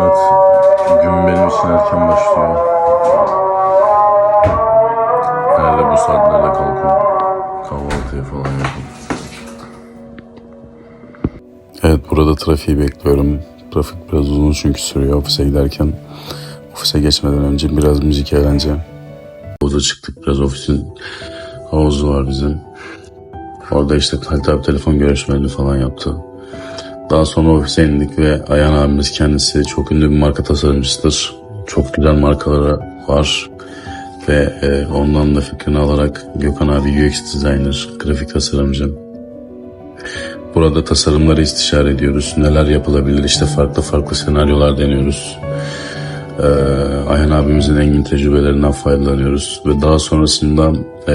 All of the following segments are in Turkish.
Evet. Gün benim için erken başlıyor. Herhalde bu saatlerde kalkın. Kahvaltıya falan yapın. Evet burada trafiği bekliyorum. Trafik biraz uzun çünkü sürüyor ofise giderken. Ofise geçmeden önce biraz müzik eğlence. Havuza çıktık biraz ofisin havuzu var bizim. Orada işte Halit abi telefon görüşmelerini falan yaptı. Daha sonra ofise indik ve Ayhan abimiz kendisi çok ünlü bir marka tasarımcısıdır. Çok güzel markaları var. Ve e, ondan da fikrini alarak Gökhan abi UX designer, grafik tasarımcı. Burada tasarımları istişare ediyoruz. Neler yapılabilir işte farklı farklı senaryolar deniyoruz. Ee, Ayhan abimizin engin tecrübelerinden faydalanıyoruz. Ve daha sonrasında e,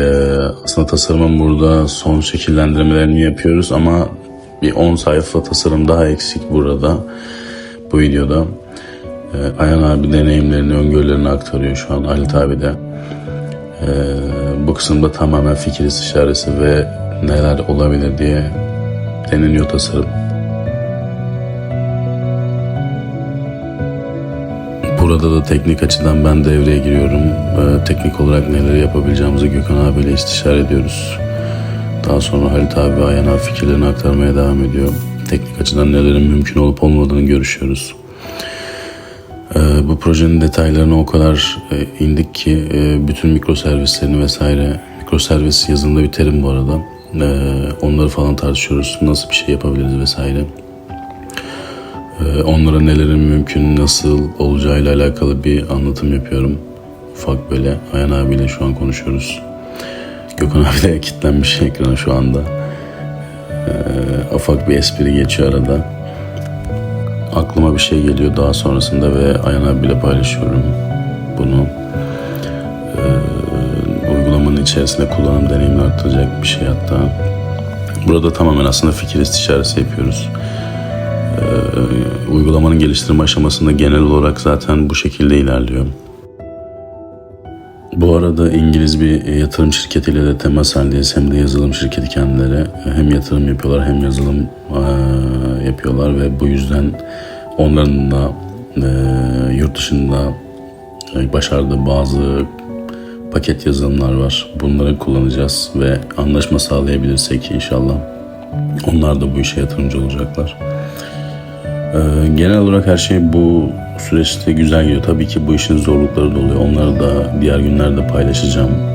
aslında tasarımın burada son şekillendirmelerini yapıyoruz ama bir 10 sayfa tasarım daha eksik burada bu videoda. Ee, Ayhan abi deneyimlerini, öngörülerini aktarıyor şu an Halit abi de. Ee, bu kısımda tamamen fikir istişaresi ve neler olabilir diye deneniyor tasarım. Burada da teknik açıdan ben devreye giriyorum. Ee, teknik olarak neler yapabileceğimizi Gökhan abiyle istişare ediyoruz. Daha sonra Halit abi ve Ayhan abi fikirlerini aktarmaya devam ediyor. Teknik açıdan nelerin mümkün olup olmadığını görüşüyoruz. Ee, bu projenin detaylarına o kadar e, indik ki e, bütün mikro servislerini vesaire mikro servis yazılımda bir terim bu arada. Ee, onları falan tartışıyoruz. Nasıl bir şey yapabiliriz vesaire. Ee, onlara nelerin mümkün, nasıl olacağıyla alakalı bir anlatım yapıyorum. Ufak böyle Ayhan abiyle şu an konuşuyoruz. Gökhan abi de kilitlenmiş ekrana şu anda. Ee, ufak bir espri geçiyor arada. Aklıma bir şey geliyor daha sonrasında ve Ayhan abiyle paylaşıyorum bunu. Ee, uygulamanın içerisinde kullanım deneyimini arttıracak bir şey hatta. Burada tamamen aslında fikir istişaresi yapıyoruz. Uygulamanın geliştirme aşamasında genel olarak zaten bu şekilde ilerliyor. Bu arada İngiliz bir yatırım şirketiyle de temas halindeyiz. Hem de yazılım şirketi kendileri. Hem yatırım yapıyorlar hem yazılım eee, yapıyorlar ve bu yüzden onların da yurt dışında e, başardığı bazı paket yazılımlar var. Bunları kullanacağız ve anlaşma sağlayabilirsek inşallah onlar da bu işe yatırımcı olacaklar. Ee, genel olarak her şey bu süreçte güzel gidiyor. Tabii ki bu işin zorlukları da oluyor. Onları da diğer günlerde paylaşacağım.